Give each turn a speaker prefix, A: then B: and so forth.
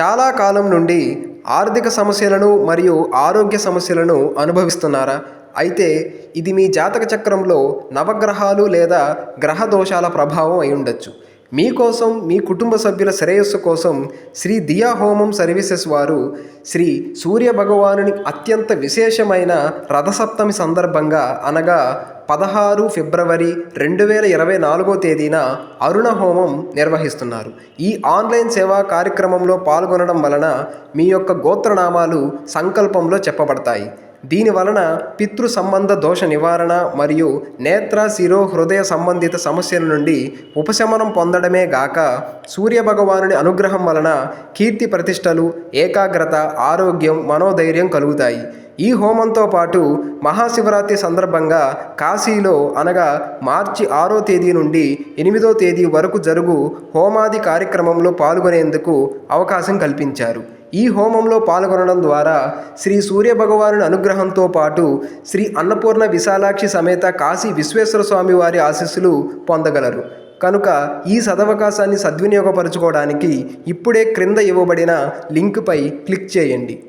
A: చాలా కాలం నుండి ఆర్థిక సమస్యలను మరియు ఆరోగ్య సమస్యలను అనుభవిస్తున్నారా? అయితే ఇది మీ జాతక చక్రంలో నవగ్రహాలు లేదా గ్రహ దోషాల ప్రభావం అయి ఉండొచ్చు. మీకోసం మీ కుటుంబ సభ్యుల శ్రేయస్సు కోసం శ్రీ దియా హోమం సర్వీసెస్ వారు శ్రీ సూర్య భగవానుని అత్యంత విశేషమైన రథసప్తమి సందర్భంగా అనగా పదహారు ఫిబ్రవరి రెండు వేల ఇరవై నాలుగో తేదీన అరుణ హోమం నిర్వహిస్తున్నారు. ఈ ఆన్లైన్ సేవా కార్యక్రమంలో పాల్గొనడం వలన మీ యొక్క గోత్రనామాలు సంకల్పంలో చెప్పబడతాయి. దీని వలన పితృ సంబంధ దోష నివారణ మరియు నేత్ర శిరో హృదయ సంబంధిత సమస్యల నుండి ఉపశమనం పొందడమే గాక సూర్య భగవానుని అనుగ్రహం వలన కీర్తి ప్రతిష్టలు ఏకాగ్రత ఆరోగ్యం మనోధైర్యం కలుగుతాయి. ఈ హోమంతో పాటు మహాశివరాత్రి సందర్భంగా కాశీలో అనగా మార్చి ఆరో తేదీ నుండి ఎనిమిదో తేదీ వరకు జరుగు హోమాది కార్యక్రమంలో పాల్గొనేందుకు అవకాశం కల్పించారు. ఈ హోమంలో పాల్గొనడం ద్వారా శ్రీ సూర్య భగవానుని అనుగ్రహంతో పాటు శ్రీ అన్నపూర్ణ విశాలాక్షి సమేత కాశీ విశ్వేశ్వర స్వామి వారి ఆశీస్సులు పొందగలరు. కనుక ఈ సదవకాశాన్ని సద్వినియోగపరచుకోవడానికి ఇప్పుడే క్రింద ఇవ్వబడిన లింక్పై క్లిక్ చేయండి.